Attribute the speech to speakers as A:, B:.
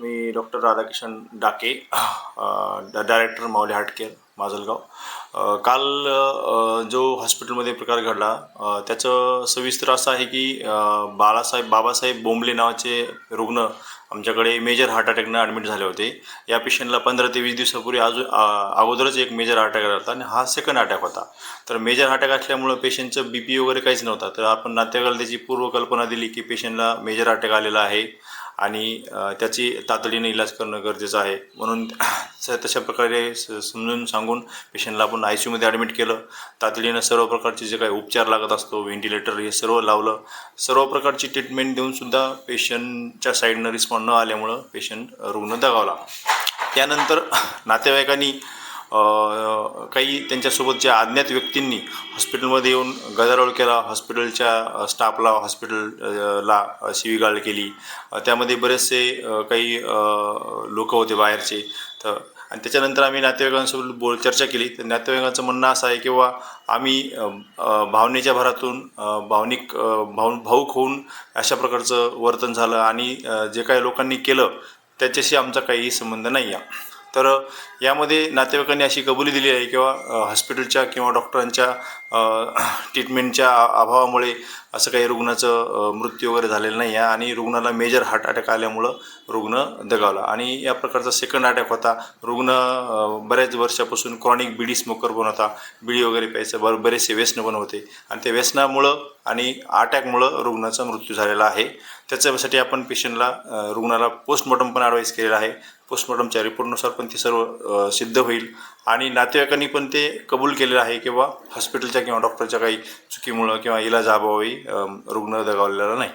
A: मी doctor Radhakishan Dake director Mauli heart care Majalgaon. काल जो हॉस्पिटलमध्ये प्रकार घडला त्याचं सविस्तर असं आहे की बाळासाहेब बाबासाहेब बोंबले नावाचे रुग्ण आमच्याकडे मेजर हार्ट अटॅकनं ॲडमिट झाले होते. या पेशंटला पंधरा ते वीस दिवसापूर्वी अजून अगोदरच एक मेजर हार्ट अटॅक आला होता आणि हा सेकंड अटॅक होता. तर मेजर हार्ट अटॅक असल्यामुळं पेशंटचं बी पी वगैरे काहीच नव्हता. तर आपण नातेवाईकाला त्याची पूर्वकल्पना दिली की पेशंटला मेजर अटॅक आलेला आहे. आणि त्याची तातडीने इलाज करणं गरजेचं आहे. म्हणून तशा प्रकारे स- समजून सांगून पेशंटला आपण आय सी यूमध्ये ॲडमिट केलं. तातडीनं सर्व प्रकारचे जे काही उपचार लागत असतो व्हेंटिलेटर हे सर्व लावलं. सर्व प्रकारची ट्रीटमेंट देऊनसुद्धा पेशंटच्या साईडनं रिस्पॉन्ड न आल्यामुळं पेशंट रुग्ण दगावला. त्यानंतर नातेवाईकांनी काही त्यांच्यासोबतच्या अज्ञात व्यक्तींनी हॉस्पिटलमध्ये येऊन गदारोळ केला हॉस्पिटलच्या स्टाफला हॉस्पिटलला शिवीगाळ केली. त्यामध्ये बरेचसे काही लोक होते बाहेरचे. तर आणि त्याच्यानंतर आम्ही नातेवाईकांसोबत बोल चर्चा केली. तर नातेवाईकांचं म्हणणं असं आहे किंवा आम्ही भावनेच्या भरातून भावनिक भाव भाऊ भाऊक होऊन अशा प्रकारचं वर्तन झालं आणि जे काही लोकांनी केलं त्याच्याशी आमचा काही संबंध नाही आहे तर यामध्ये नातेवाईकांनी अशी कबुली दिली आहे किंवा हॉस्पिटलच्या किंवा डॉक्टरांच्या ट्रीटमेंटच्या अभावामुळे असं काही रुग्णाचं मृत्यू वगैरे झालेलं नाही आहे आणि रुग्णाला मेजर हार्ट अटॅक आल्यामुळं रुग्ण दगावला. आणि या प्रकारचा सेकंड अटॅक होता. रुग्ण बऱ्याच वर्षापासून क्रॉनिक बिडी स्मोकर पण होता बिडी वगैरे प्यायचं बर बरेचसे व्यसन पण होते आणि त्या व्यसनामुळं आणि अटॅकमुळं रुग्णाचा मृत्यू झालेला आहे. त्याच्यासाठी आपण पेशंटला रुग्णाला पोस्टमॉर्टम पण ॲडवाईस केलेला आहे. पोस्टमॉर्टमच्या रिपोर्टनुसार पण ते सर्व सिद्ध होईल. आणि नातेवाईकांनी पण ते कबूल केलेलं आहे किंवा हॉस्पिटलच्या किंवा डॉक्टरच्या काही चुकीमुळं किंवा इलाजाअभावी अ, रुग्ण दगावलेला नाही.